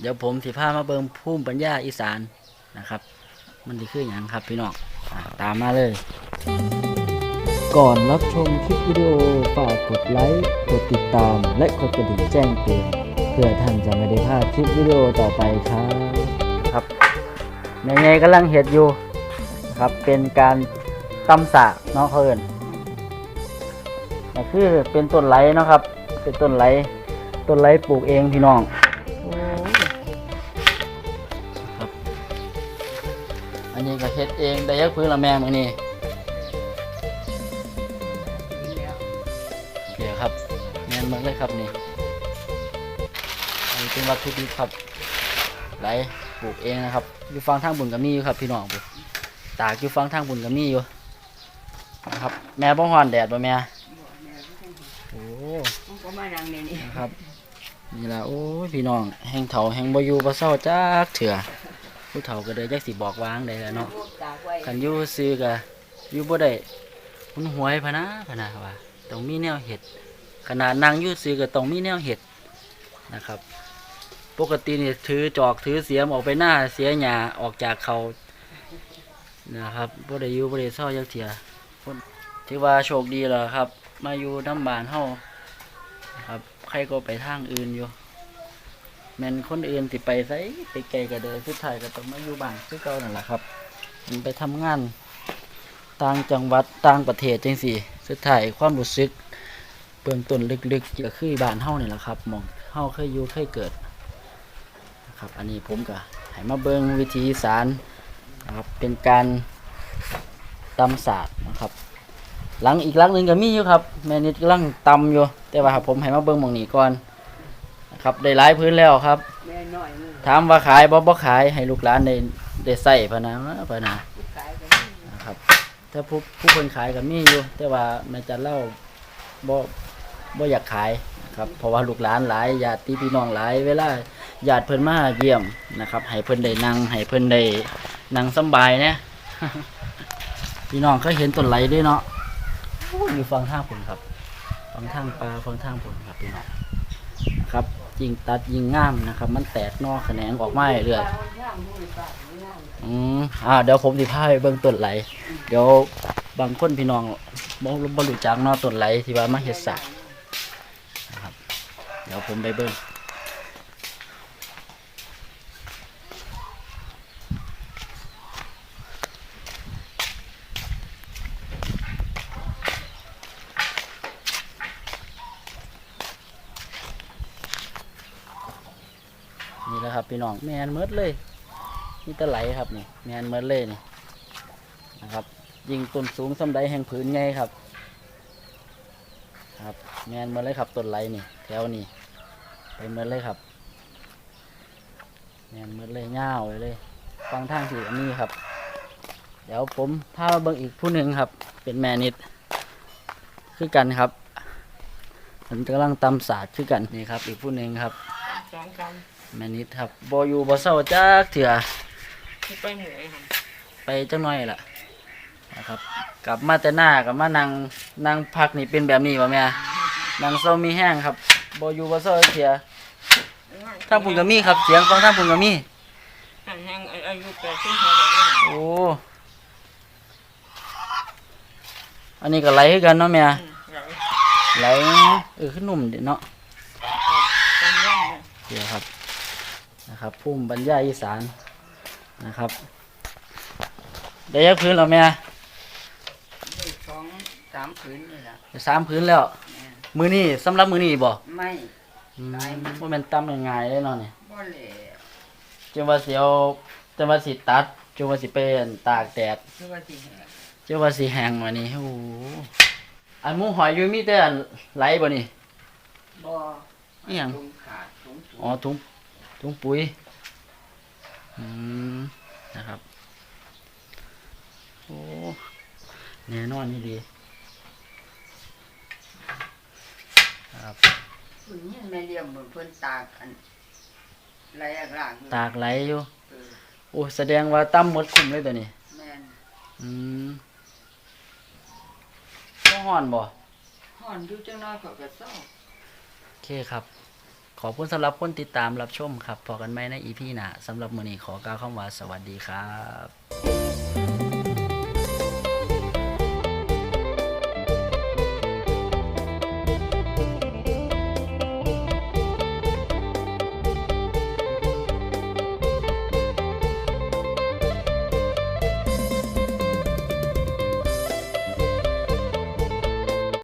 เดี๋ยวผมสิพามาเบิ่งภูมิปัญญาอีสานนะครับ มันสิคืออย่างครับพี่น้องอ่าตามมาเลย ก่อนรับชมคลิปวิดีโอฝากกดไลค์กดติดตาม และกดกระดิ่งแจ้งเตือนเพื่อท่านจะไม่ได้พลาดคลิปวิดีโอต่อไปครับครับแม่ไงกำลังเห็ดอยู่นะครับเป็นการตำสากเนาะเขาเอินนี่คือเป็นต้นไหลเนาะครับ เป็นต้นไหลต้นไหลปลูกเองพี่น้อง อันนี้ก็เฮ็ดเองได้ยักพื้นละแม่มือนี่เดี๋ยวครับแม่นมากเลยครับนี่อันนี้เป็นวัตถุดิบครับไหลปลูกเองนะครับอยู่ฟังทางบุญก็มีอยู่ครับ พี่น้องบุตากอยู่ฟังทางบุญก็มีอยู่นะครับ แม่บ่ฮ้อนแดดบ่แม่โอ้มันก็มานั่งในนี้นะครับนี่ละโอ้ยพี่น้องแห่งเถาแห่งบ่อยู่บ่เศร้าจักเถื่อ ผู้เฒ่าก็เลยจักสิบอกวางได้แล้วเนาะตากไว้คันอยู่ซื้อก็อยู่บ่ได้หุนหวยพะนะพะนะว่าต้องมีแนวเห็ด ขนาดนั่งอยู่ซื้อก็ต้องมีแนวเห็ดนะครับ ปกตินี่ถือจอกถือเสียมออกไปหน้าเสียหญ้าออกจากเขานะครับบ่ได้อยู่บ่ได้เศร้าจักเถื่อคนถือว่าโชคดีแล้วครับ มาอยู่น้ำบานเฮาครับ ใครก็ไปทางอื่นอยู่ แม่นคนอื่นสิไปไสไปไกลก็เด้อสุดท้ายก็ต้องมาอยู่บ้านคือเก่านั่นแหละครับมันไปทำงาน ต่างจังหวัดต่างประเทศจังสี่สุดท้ายความรู้สึกเบื้องต้นลึกๆก็คือบ้านเฮานี่แหละครับหมองเฮาเคยอยู่เคยเกิดนะครับอันนี้ผมก็ให้มาเบิ่งวิธีสารนะครับเป็นการตำศาสตร์นะครับ หลังอีกหลังหนึ่งก็มีอยู่ครับแม่นิดกำลังตำอยู่ แต่ว่าผมให้มาเบิ่งมองนี้ก่อน ครับได้หลายพื้นแล้วครับ แม่น้อยมือถามว่าขายบ่บ่ขายให้ลูกหลานได้ได้ใส่พะนะพะนะขายกันนะครับ ถ้าผู้ผู้คนขายก็มีอยู่ แต่ว่าแม่จันเล่าบ่บ่อยากขายนะครับ เพราะว่าลูกหลานหลายญาติพี่น้องหลายเวลาญาติเพิ่นมาเยี่ยมนะครับให้เพิ่นได้นั่งให้เพิ่นได้นั่งสำบายนะ พี่น้องเคยเห็นต้นไหลด้วยเนาะโอ้ยอยู่ฟังทางผลครับ ฟังทางปลาฟังทางผลครับพี่น้องนะครับ ยิงตัดยิงง่ามนะครับ มันแตกนอกแขนงออกมาเรื่อยๆอืมอ่าเดี๋ยวผมสิพาไปเบิ่งต้นไหล เดี๋ยวบางคนพี่น้องบ่บ่รู้จักเนาะต้นไหลที่ว่ามาเฮ็ดสักนะครับ เดี๋ยวผมไปเบิ่ง ครับพี่น้องแมนเมดเลยนี่ตะไหลครับนี่แมนเมดเลยนี่นะครับ ยิงต้นสูงสำใดแห่งผืนไงครับ ครับแมนเมดเลยครับต้นไหลนี่แถวนี่ไปเมดเลยครับแมนเมดเลยเงาเลยเลยฟังทางที่อันนี้ครับ เดี๋ยวผมพามาเบิ่งอีกผู้หนึ่งครับ เป็นแม่นิดคือกันครับผมกำลังตำศาสตร์คือกันนี่ครับ อีกผู้หนึ่งครับสองกัน แม่นิดครับบอยู่บ่เศร้าจักเถื่อไปเหนื่อยค่ะไปจังน้อยล่ะนะครับ กลับมาแต่หน้ากับมานั่งนั่งพักนี่เป็นแบบนี้วะแม่นั่งเศร้ามีแห้งครับบอยู่บ่เศร้าจักเถื่อทางพุ่นก็มีครับเสียงฟังทางพุ่นก็มีหันแห้งอายุแปดสิบห้าแล้วโอ้อันนี้ก็ไหลคือกันเนาะแม่ไหลไหลเออขึ้นนุ่มเด็เนาะกันย่ำเลยเดี๋ยวครับ นะครับพุ่มบรรยายอีสานนะครับได้ยักพื้นแล้วแม่สองสามผืนนี่แหละได้สามพื้นแล้วมือนี่สำหรับมือนี่บ่ไม่อืมว่ามันตำง่ายๆเลยเนาะนี่บ่เหล่จังว่าสิเอาจังว่าสิตัดจังว่าสิไปอั่นตากแดดคือว่าสิแห้งจังว่าสิแห้งวันนี้โอ้โหอันหมูหอยอยู่มีแต่อันไหลบ่นี่บ่อิหยังถุงขาดถุงสูงอ๋อถุง ถุงปุ๋ยอืมนะครับโอ้แน่นอนนี่ดีครับผืนนี่แม่เลี้ยงเหมือนเพิ่นตากอันไหลอ่างๆตากไหลอยู่เออโอ้แสดงว่าตั้มหมดคุมเลยตัวนี้ แม่นอืมบ่ฮ้อนบ่ ห่อนอยู่จังน้อยเขาก็เศร้า โอเคครับ ขอบคุณสำหรับคนติดตามรับชมครับพอกันไหมในอีพีหน้าสำหรับมื้อนี้ขอกล่าวคำว่าสวัสดีครับ